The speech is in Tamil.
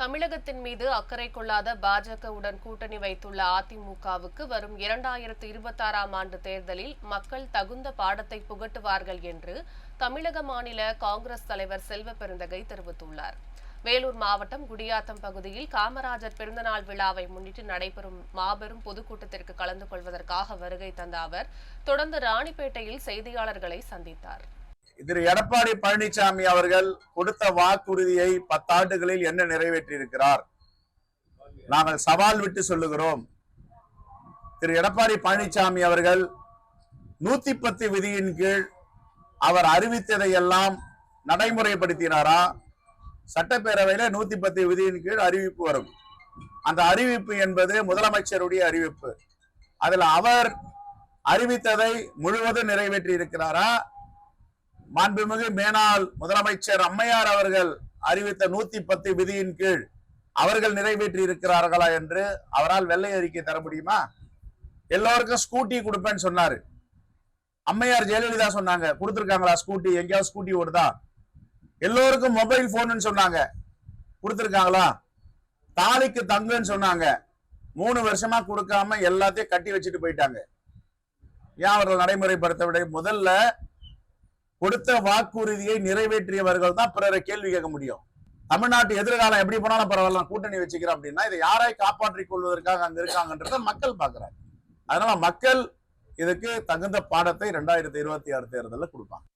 தமிழகத்தின் மீது அக்கறை கொள்ளாத பாஜகவுடன் கூட்டணி வைத்துள்ள அதிமுகவுக்கு வரும் இரண்டாயிரத்து இருபத்தாறாம் ஆண்டு தேர்தலில் மக்கள் தகுந்த பாடத்தை புகட்டுவார்கள் என்று தமிழக மாநில காங்கிரஸ் தலைவர் செல்வ பெருந்தகை தெரிவித்துள்ளார். வேலூர் மாவட்டம் குடியாத்தம் பகுதியில் காமராஜர் பிறந்தநாள் விழாவை முன்னிட்டு நடைபெறும் மாபெரும் பொதுக்கூட்டத்திற்கு கலந்து கொள்வதற்காக வருகை தந்த அவர் தொடர்ந்து ராணிப்பேட்டையில் செய்தியாளர்களை சந்தித்தார். திரு எடப்பாடி பழனிசாமி அவர்கள் கொடுத்த வாக்குறுதியை பத்தாண்டுகளில் என்ன நிறைவேற்றியிருக்கிறார்? நாங்கள் சவால் விட்டு சொல்லுகிறோம். திரு எடப்பாடி பழனிசாமி அவர்கள் நூத்தி பத்து விதியின் கீழ் அவர் அறிவித்ததை எல்லாம் நடைமுறைப்படுத்தினாரா? சட்டப்பேரவையில நூத்தி பத்து விதியின் கீழ் அறிவிப்பு வரும். அந்த அறிவிப்பு என்பது முதலமைச்சருடைய அறிவிப்பு. அதுல அவர் அறிவித்ததை முழுவதும் நிறைவேற்றி இருக்கிறாரா மாண்புமிகு மேனாள் முதலமைச்சர் அம்மையார் அவர்கள் அறிவித்த நூத்தி பத்து விதியின் கீழ் அவர்கள் நிறைவேற்றி இருக்கிறார்களா என்று அவரால் வெள்ளை அறிக்கை தர முடியுமா? எல்லோருக்கும் ஸ்கூட்டி கொடுப்பேன்னு சொன்னாரு. அம்மையார் ஜெயலலிதா சொன்னாங்க. கொடுத்துருக்காங்களா ஸ்கூட்டி? எங்கேயாவது ஸ்கூட்டி ஓடுதா? எல்லோருக்கும் மொபைல் போன்னு சொன்னாங்க. கொடுத்துருக்காங்களா? தாலிக்கு தங்குன்னு சொன்னாங்க. மூணு வருஷமா கொடுக்காம எல்லாத்தையும் கட்டி வச்சுட்டு போயிட்டாங்க. ஏன் அவர்கள் நடைமுறைப்படுத்த விட? முதல்ல கொடுத்த வாக்குறுதியை நிறைவேற்றியவர்கள் தான் பிறரை கேள்வி கேட்க முடியும். தமிழ்நாட்டு எதிர்காலம் எப்படி போனாலும் பரவாயில்ல கூட்டணி வச்சுக்கிறோம் அப்படின்னா இதை யாரை காப்பாற்றிக் கொள்வதற்காக அங்க இருக்காங்கன்றத மக்கள் பாக்குறாங்க அதனால மக்கள் இதுக்கு தகுந்த பாடத்தை ரெண்டாயிரத்தி இருபத்தி ஆறு தேர்தலில் கொடுப்பாங்க.